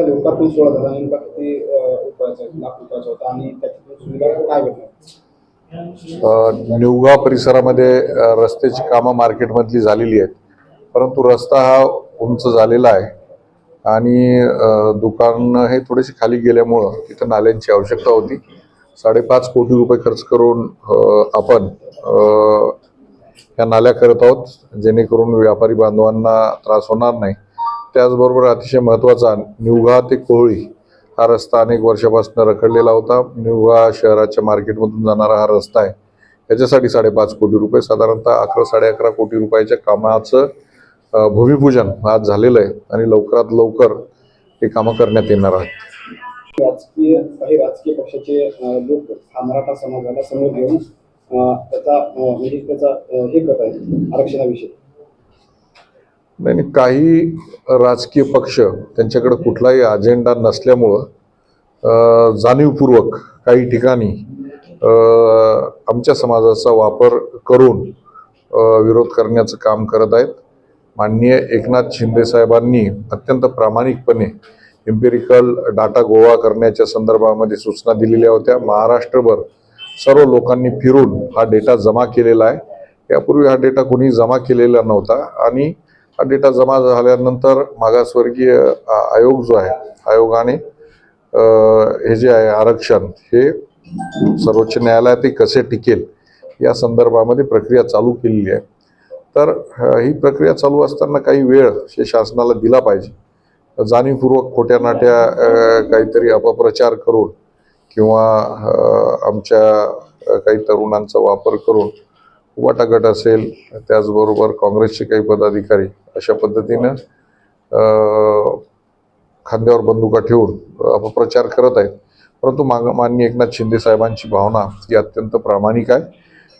आणि सोळा झाला नेमका किती रुपयाचा लाख रुपयाचा होता आणि त्याची सुविधा काय भेटणार? निवगा परिसरामध्ये रस्त्याची कामं मार्केटमधली झालेली आहेत. परंतु रस्ता हा उंच झालेला आहे. आणि दुकानं दुकान हे थोडेसे खाली गेल्यामुळं तिथं नाल्यांची आवश्यकता होती. साडेपाच कोटी रुपये खर्च करून आपण ह्या या नाल्या करत आहोत. जेणेकरून व्यापारी बांधवांना त्रास होणार नाही. त्याचबरोबर अतिशय महत्त्वाचा निवगा ते कोहळी हा रस्ता अनेक वर्षापासून रखडलेला होता. निवगा शहराच्या मार्केटमधून जाणारा हा रस्ता आहे. याच्यासाठी साडेपाच कोटी रुपये साधारणतः अकरा साडे अकरा कोटी रुपयाच्या कामाचं भूमिपूजन आज झालेलं आहे आणि लवकरात लवकर हे कामं करण्यात येणार आहेत. राजकीय काही राजकीय पक्षाचे लोक हा मराठा समाजाला समोर घेऊन त्याचा म्हणजे त्याचा हे करत आहेत आरक्षणाविषयी. नाही नाही, काही राजकीय पक्ष त्यांच्याकडे कुठलाही अजेंडा नसल्यामुळं जाणीवपूर्वक काही ठिकाणी आमच्या समाजाचा वापर करून विरोध करण्याचं काम करत आहेत. माननीय एकनाथ शिंदे साहेबांनी अत्यंत प्रामाणिकपणे इम्पेरिकल डाटा गोळा करण्याच्या संदर्भामध्ये सूचना दिलेल्या होत्या. महाराष्ट्रभर सर्व लोकांनी फिरून हा डेटा जमा केलेला आहे. यापूर्वी हा डेटा कोणी जमा केलेला नव्हता आणि हा डेटा जमा झाल्यानंतर मागासवर्गीय आयोग जो आहे आयोगाने हे जे आहे आरक्षण हे सर्वोच्च न्यायालयात ते कसे टिकेल या संदर्भामध्ये प्रक्रिया चालू केलेली आहे. तर ही प्रक्रिया चालू असताना काही वेळ हे शासनाला दिला पाहिजे. जाणीवपूर्वक खोट्या नाट्या काहीतरी अपप्रचार करून किंवा आमच्या काही तरुणांचा वापर करून उबाटा गट असेल त्याचबरोबर काँग्रेसचे काही पदाधिकारी अशा पद्धतीनं खांद्यावर बंदुका ठेवून अपप्रचार करत आहेत. परंतु माग माननीय एकनाथ शिंदे साहेबांची भावना ही अत्यंत प्रामाणिक आहे.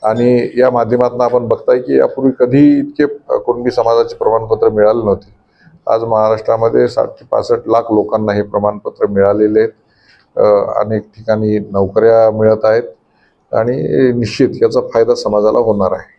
आणि या माध्यमातून आपण बघताय की यापूर्वी कधी इतके कुणबी समाजाचे प्रमाणपत्र मिळाले नव्हते. आज महाराष्ट्रामध्ये साठ ते पासष्ट लाख लोकांना हे प्रमाणपत्र मिळालेले आहेत. अनेक ठिकाणी नोकऱ्या मिळत आहेत. आणि निश्चित याचा फायदा समाजाला होणार आहे.